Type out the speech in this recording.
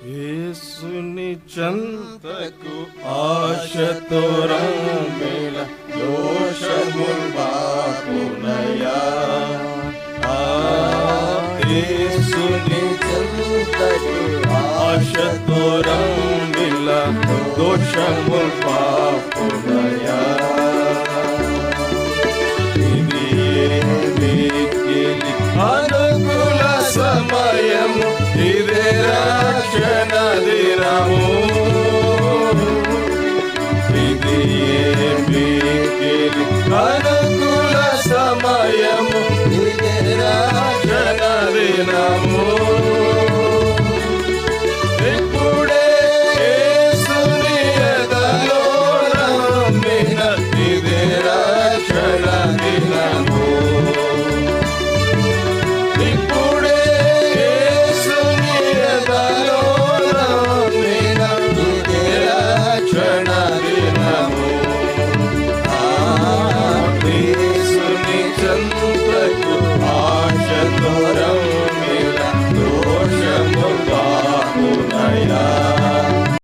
सुनि चंत आश तो रंग मिला दोष मुर्बा को नया सुनि चंत आश तो रंग मिला दोष मुर्बा को नया समय సమయము దినము 全部